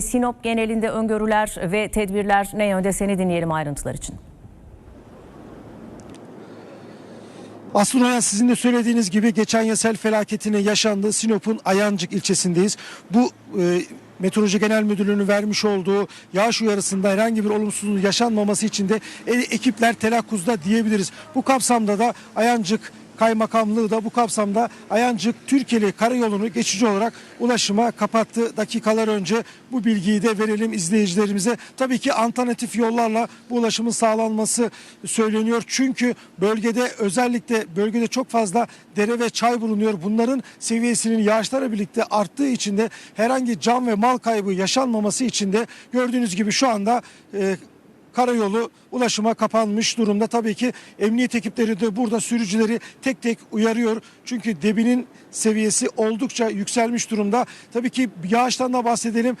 Sinop genelinde öngörüler ve tedbirler ne yönde seni dinleyelim ayrıntılar için. Aslında sizin de söylediğiniz gibi geçen yıl sel felaketine yaşandığı Sinop'un Ayancık ilçesindeyiz. Bu e, Meteoroloji Genel Müdürlüğü'nün vermiş olduğu yağış uyarısında herhangi bir olumsuzluğun yaşanmaması için de e, ekipler telakkuzda diyebiliriz. Bu kapsamda da Ayancık Kaymakamlığı da bu kapsamda Ayancık Türkiye'li karayolunu geçici olarak ulaşıma kapattı. Dakikalar önce bu bilgiyi de verelim izleyicilerimize. Tabii ki alternatif yollarla bu ulaşımın sağlanması söyleniyor. Çünkü bölgede özellikle bölgede çok fazla dere ve çay bulunuyor. Bunların seviyesinin yağışlarla birlikte arttığı için de herhangi can ve mal kaybı yaşanmaması için de gördüğünüz gibi şu anda e, karayolu ulaşıma kapanmış durumda. Tabii ki emniyet ekipleri de burada sürücüleri tek tek uyarıyor. Çünkü debinin seviyesi oldukça yükselmiş durumda. Tabii ki yağıştan da bahsedelim.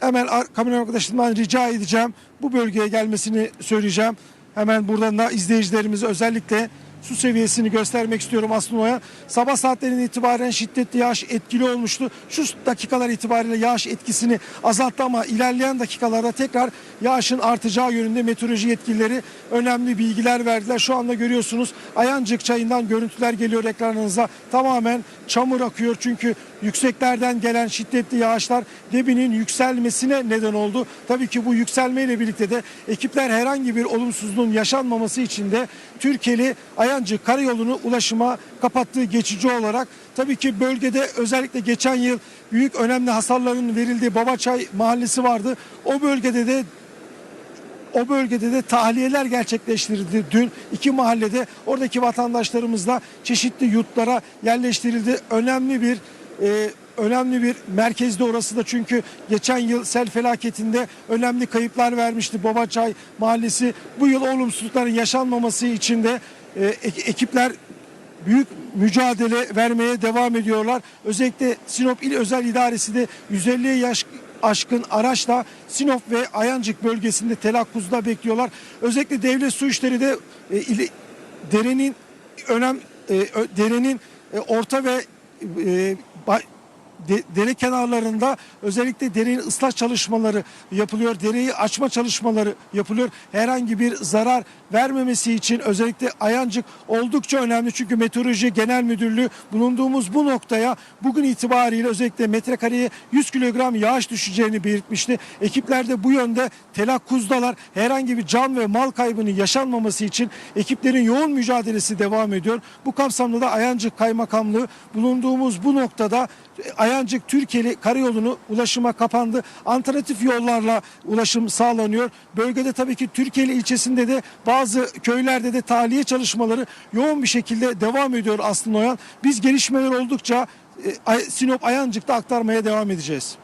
Hemen kamera arkadaşımdan rica edeceğim. Bu bölgeye gelmesini söyleyeceğim. Hemen buradan da izleyicilerimize özellikle su seviyesini göstermek istiyorum aslında. Sabah saatlerinden itibaren şiddetli yağış etkili olmuştu. Şu dakikalar itibariyle yağış etkisini azalttı ama ilerleyen dakikalarda tekrar yağışın artacağı yönünde meteoroloji yetkilileri önemli bilgiler verdiler. Şu anda görüyorsunuz Ayancık çayından görüntüler geliyor ekranınıza. Tamamen çamur akıyor çünkü yükseklerden gelen şiddetli yağışlar debinin yükselmesine neden oldu. Tabii ki bu yükselmeyle birlikte de ekipler herhangi bir olumsuzluğun yaşanmaması için de Türkiye'li Ayancık karayolunu ulaşıma kapattığı geçici olarak tabii ki bölgede özellikle geçen yıl büyük önemli hasarların verildiği Babaçay mahallesi vardı. O bölgede de o bölgede de tahliyeler gerçekleştirildi dün iki mahallede oradaki vatandaşlarımız da çeşitli yurtlara yerleştirildi. Önemli bir e, önemli bir merkezde orası da çünkü geçen yıl sel felaketinde önemli kayıplar vermişti Babaçay mahallesi. Bu yıl olumsuzlukların yaşanmaması için de e, ek- ekipler büyük mücadele vermeye devam ediyorlar. Özellikle Sinop İl Özel İdaresi de 150'ye yaş aşkın araçla Sinop ve Ayancık bölgesinde telakkuzda bekliyorlar. Özellikle devlet su işleri de e, ili- derenin önem e, derenin e, orta ve e, de- dere kenarlarında özellikle derenin ıslah çalışmaları yapılıyor. Dereyi açma çalışmaları yapılıyor. Herhangi bir zarar vermemesi için özellikle Ayancık oldukça önemli. Çünkü Meteoroloji Genel Müdürlüğü bulunduğumuz bu noktaya bugün itibariyle özellikle metrekareye 100 kilogram yağış düşeceğini belirtmişti. Ekipler de bu yönde telakkuzdalar. Herhangi bir can ve mal kaybının yaşanmaması için ekiplerin yoğun mücadelesi devam ediyor. Bu kapsamda da Ayancık Kaymakamlığı bulunduğumuz bu noktada Ayancık Türkiye'li karayolunu ulaşıma kapandı. Alternatif yollarla ulaşım sağlanıyor. Bölgede tabii ki Türkiye'li ilçesinde de bazı köylerde de tahliye çalışmaları yoğun bir şekilde devam ediyor aslında Oyan. Biz gelişmeler oldukça e, Sinop Ayancık'ta aktarmaya devam edeceğiz.